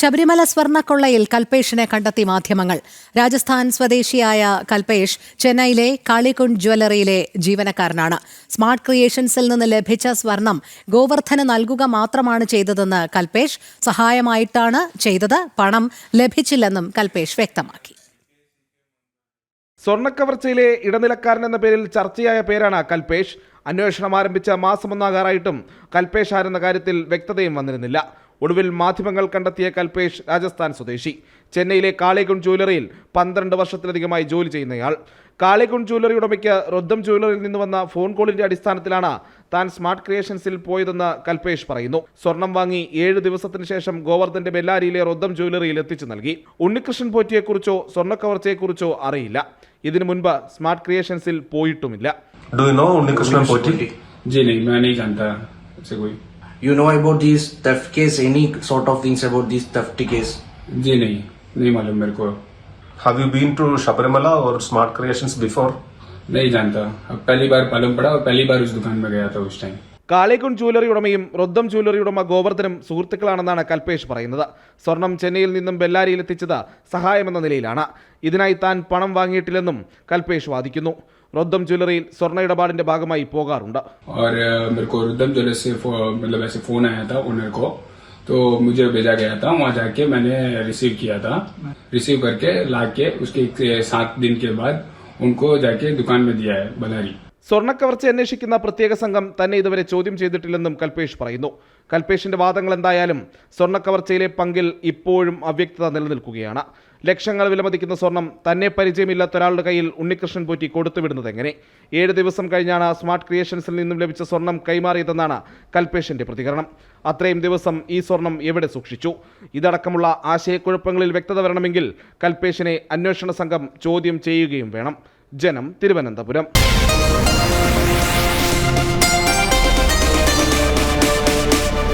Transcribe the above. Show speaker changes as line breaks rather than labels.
ശബരിമല സ്വർണക്കൊള്ളയിൽ കൽപേഷിനെ കണ്ടെത്തി മാധ്യമങ്ങൾ. രാജസ്ഥാൻ സ്വദേശിയായ കൽപേഷ് ചെന്നൈയിലെ കാളികുണ്ട് ജ്വല്ലറിയിലെ ജീവനക്കാരനാണ്. സ്മാർട്ട് ക്രിയേഷൻസിൽ നിന്ന് ലഭിച്ച സ്വർണം ഗോവർദ്ധന് നൽകുക മാത്രമാണ് ചെയ്തതെന്ന് കൽപേഷ് സഹായമായിട്ടാണ് ചെയ്തത്. പണം ലഭിച്ചില്ലെന്നും കൽപേഷ് വ്യക്തമാക്കി.
സ്വർണക്കവർച്ചയിലെ ഇടനിലക്കാരൻ എന്ന പേരിൽ ചർച്ചയായ പേരാണ് കൽപേഷ്. അന്വേഷണം ആരംഭിച്ച മാസമൊന്നാകാറായിട്ടും കൽപേഷ് ആരെന്ന കാര്യത്തിൽ വ്യക്തതയും വന്നിരുന്നില്ല. ഒടുവിൽ മാധ്യമങ്ങൾ കണ്ടെത്തിയ കൽപേഷ് രാജസ്ഥാൻ സ്വദേശി ചെന്നൈയിലെ കാളികുണ്ട് ജ്വല്ലറിയിൽ പന്ത്രണ്ട് വർഷത്തിലധികമായി ജോലി ചെയ്യുന്നയാൾ കാളികുണ്ട് ജ്വല്ലറി ഉടമയ്ക്ക് റൊദ്ദം ജ്വല്ലറിയിൽ നിന്ന് വന്ന ഫോൺ കോളിന്റെ അടിസ്ഥാനത്തിലാണ് താൻ സ്മാർട്ട് ക്രിയേഷൻസിൽ പോയതെന്ന് കൽപേഷ് പറയുന്നു സ്വർണം വാങ്ങി ഏഴ് ദിവസത്തിന് ശേഷം ഗോവർദ്ധന്റെ ബെല്ലാരിയിലെ റൊദ്ദം ജ്വല്ലറിയിൽ എത്തിച്ചു നൽകി ഉണ്ണികൃഷ്ണൻ പോറ്റിയെക്കുറിച്ചോ സ്വർണ്ണക്കവർച്ചയെക്കുറിച്ചോ അറിയില്ല ഇതിനു മുൻപ് സ്മാർട്ട് ക്രിയേഷൻസിൽ പോയിട്ടുമില്ല
Do you know Unni Krishnan Poti?
जी नहीं मैं नहीं जानता ऐसे कोई
you know about this theft case any sort of things about this theft case
जी नहीं नहीं मालूम मेरे को।
Have you been to Sabarimala और स्मार्ट क्रिएशंस बिफोर
नहीं जानता। अब पहली बार मालूम पड़ा और पहली बार उस दुकान में गया था उस टाइम
കാളികുണ്ട് ജ്വല്ലറി ഉടമയും റൊദ്ദം ജ്വല്ലറി ഉടമ ഗോവർദ്ധനും സുഹൃത്തുക്കളാണെന്നാണ് കൽപേഷ് പറയുന്നത് സ്വർണം ചെന്നൈയിൽ നിന്നും ബെല്ലാരിയിൽ എത്തിച്ചത് സഹായമെന്ന നിലയിലാണ് ഇതിനായി താൻ പണം വാങ്ങിയിട്ടില്ലെന്നും കൽപേഷ് വാദിക്കുന്നു റൊദ്ദം ജ്വല്ലറിയിൽ സ്വർണ്ണ ഇടപാടിന്റെ ഭാഗമായി പോകാറുണ്ട്
और अ, मेरे को रुद्रम ज्वेलर्स से फो- मतलब ऐसे फोन आया था ओनर को तो मुझे भेजा गया था वहां जाके मैंने रिसीव किया था रिसीव करके ला के उसके एक, सात दिन के बाद उनको जाके दुकान में दिया है बलारी
സ്വർണക്കവർച്ച അന്വേഷിക്കുന്ന പ്രത്യേക സംഘം തന്നെ ഇതുവരെ ചോദ്യം ചെയ്തിട്ടില്ലെന്നും കൽപേഷ് പറയുന്നു. കൽപേഷിന്റെ വാദങ്ങൾ എന്തായാലും സ്വർണക്കവർച്ചയിലെ പങ്കിൽ ഇപ്പോഴും അവ്യക്തത നിലനിൽക്കുകയാണ്. ലക്ഷങ്ങൾ വിലമതിക്കുന്ന സ്വർണം തന്നെ പരിചയമില്ലാത്ത ഒരാളുടെ കയ്യിൽ ഉണ്ണികൃഷ്ണൻ പോറ്റി കൊടുത്തുവിടുന്നത് എങ്ങനെ? ഏഴ് ദിവസം കഴിഞ്ഞാണ് സ്മാർട്ട് ക്രിയേഷൻസിൽ നിന്നും ലഭിച്ച സ്വർണം കൈമാറിയതെന്നാണ് കൽപേഷിന്റെ പ്രതികരണം. അത്രയും ദിവസം ഈ സ്വർണം എവിടെ സൂക്ഷിച്ചു? ഇതടക്കമുള്ള ആശയക്കുഴപ്പങ്ങളിൽ വ്യക്തത വരണമെങ്കിൽ കൽപേഷിനെ അന്വേഷണ സംഘം ചോദ്യം ചെയ്യുകയും വേണം. ജനം തിരുവനന്തപുരം.